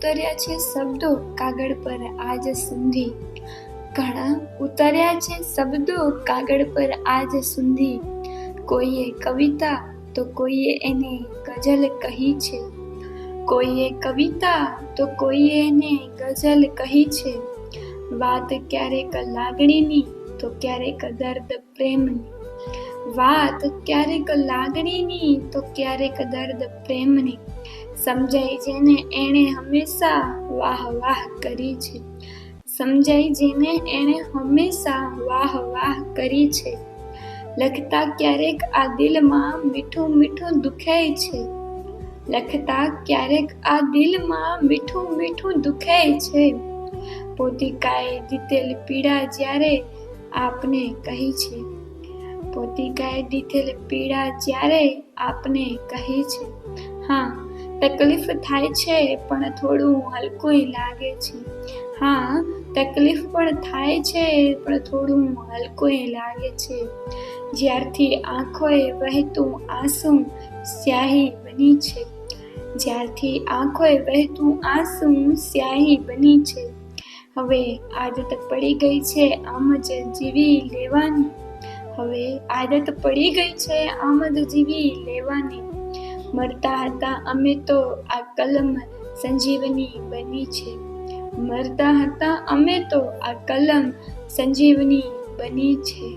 ઉતર્યા છે શબ્દો કાગળ પર આજ સુધી. ઘણા ઉતર્યા છે શબ્દો કાગળ પર આજ સુધી. કોઈએ કવિતા તો કોઈએ એને ગઝલ કહી છે. કોઈએ કવિતા તો કોઈએ એને ગઝલ કહી છે. વાત ક્યારેક લાગણીની તો ક્યારેક દર્દ પ્રેમની. વાત ક્યારેક લાગણીની તો ક્યારેક દર્દ પ્રેમની સમજાય જેને એણે હંમેશા વાહ વાહ કરી છે. સમજાય જેને એણે હંમેશા વાહ વાહ કરી છે. લખતા ક્યારેક આ દિલમાં મીઠું મીઠું દુખાય છે. લખતા ક્યારેક આ દિલમાં મીઠું મીઠું દુખાય છે. પોતિકાએ દીતેલ પીડા જ્યારે આપને કહી છે. પોતિકાએ દીધેલ પીડા જ્યારે આપને કહી છે. હા, તકલીફ થાય છે પણ થોડું હલકું લાગે છે. હા, તકલીફ પણ થાય છે પણ થોડું હલકું લાગે છે. જ્યારથી આંખોએ વહેતું આંસુ સ્યાહી બની છે. જ્યારથી આંખોએ વહેતું આંસુ સ્યાહી બની છે. હવે આદત પડી ગઈ છે આમ જ જીવી લેવાની. હવે આદત પડી ગઈ છે આમ જ જીવી લેવાની. મરતા હતા, અમે તો આ કલમ સંજીવની બની છે. મરતા હતા, અમે તો આ કલમ સંજીવની બની છે.